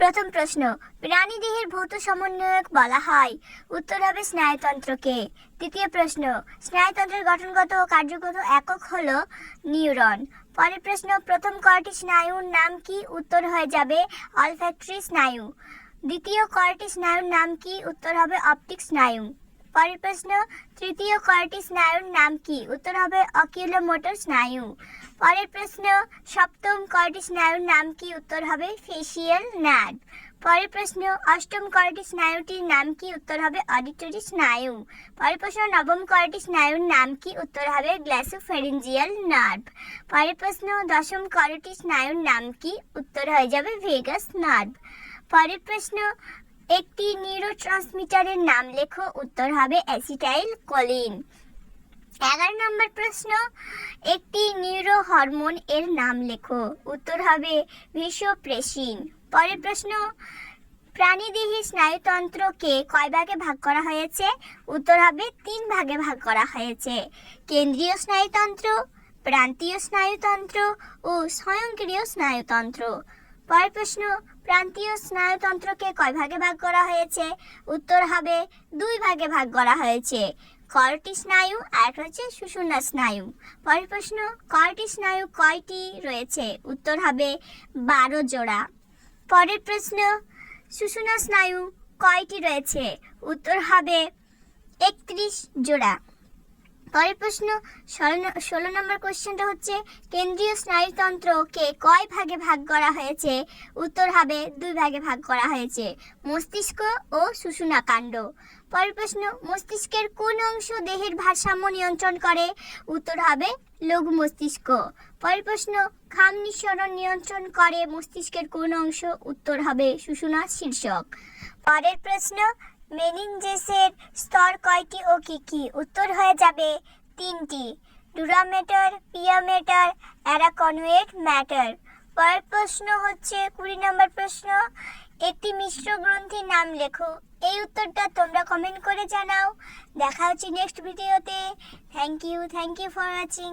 প্রথম প্রশ্ন প্রাণীদেহের ভৌত সমন্বয়ক বলা হয়। উত্তর হবে স্নায়ুতন্ত্রকে। তৃতীয় প্রশ্ন, স্নায়ুতন্ত্রের গঠনগত ও কার্যগত একক হল নিউরন। পরের প্রশ্ন, প্রথম কয়টি স্নায়ুর নাম কি? উত্তর হয়ে যাবে অলফ্যাক্টরি স্নায়ু। দ্বিতীয় কয়টি স্নায়ুর নাম কি? উত্তর হবে অপটিক স্নায়ু। পরের প্রশ্ন তৃতীয় কয়টি স্নায়ুর নাম কি? উত্তর হবে অকিউলোমোটর স্নায়ু। পরের প্রশ্ন সপ্তম কয়টি স্নায়ুর নাম কি? উত্তর হবে ফেসিয়াল নার্ভ পরের প্রশ্ন অষ্টম কয়টি স্নায়ুটির নাম কি? উত্তর হবে অডিটরি স্নায়ু। পরের প্রশ্ন নবম কয়টি স্নায়ুর নাম কি? উত্তর হবে গ্ল্যাসোফেরেঞ্জিয়াল নার্ভ পরের প্রশ্ন দশম কয়টি স্নায়ুর নাম কি? উত্তর হয়ে যাবে ভেগাস নার্ভ পরের প্রশ্ন একটি নিউরোট্রান্সমিটারের নাম লেখো, উত্তর হবে অ্যাসিটাইল কলিন এগারো নম্বর প্রশ্ন, একটি নিউরো হরমোন এর নাম লেখো, উত্তর হবে ভিসোপ্রেসিন পরের প্রশ্ন প্রাণীদেহের স্নায়ুতন্ত্রকে কয় ভাগে ভাগ করা হয়েছে? উত্তর হবে তিন ভাগে ভাগ করা হয়েছে। কেন্দ্রীয় স্নায়ুতন্ত্র, প্রান্তীয় স্নায়ুতন্ত্র ও স্বয়ংক্রিয় স্নায়ুতন্ত্র। পরের প্রশ্ন প্রান্তীয় স্নায়ুতন্ত্রকে কয় ভাগে ভাগ করা হয়েছে? উত্তর হবে, দুই ভাগে ভাগ করা হয়েছে। কয়টি স্নায়ু? আর হচ্ছে সুষুম্না স্নায়ু। পরের প্রশ্ন কয়টি স্নায়ু, কয়টি রয়েছে? উত্তর হবে, বারো জোড়া। পরের প্রশ্ন, সুষুম্না স্নায়ু কয়টি রয়েছে? উত্তর হবে, একত্রিশ জোড়া। পরের প্রশ্ন, ষোলো নম্বর কোশ্চেনটা হচ্ছে, কেন্দ্রীয় স্নায়ুতন্ত্রকে কয় ভাগে ভাগ করা হয়েছে? উত্তর হবে, দুই ভাগে ভাগ করা হয়েছে, মস্তিষ্ক ও সুষুনাকাণ্ড পরের প্রশ্ন, মস্তিষ্কের কোন অংশ দেহের ভারসাম্য নিয়ন্ত্রণ করে? উত্তর হবে, লঘু মস্তিষ্ক। পরের প্রশ্ন খাম নিঃসরণ নিয়ন্ত্রণ করে মস্তিষ্কের কোন অংশ? উত্তর হবে সুষুনা শীর্ষক। পরের প্রশ্ন মেনিনজেসের স্তর কয়টি ও কি কি? উত্তর হয়ে যাবে তিনটি। Dura mater, pia mater arachnoid mater. পরের প্রশ্ন হচ্ছে, কুড়ি নম্বর প্রশ্ন, একটি মিশ্র গ্রন্থির নাম লেখো। এই উত্তরটা তোমরা কমেন্ট করে জানাও। দেখা হচ্ছে নেক্সট ভিডিওতে thank you thank you for watching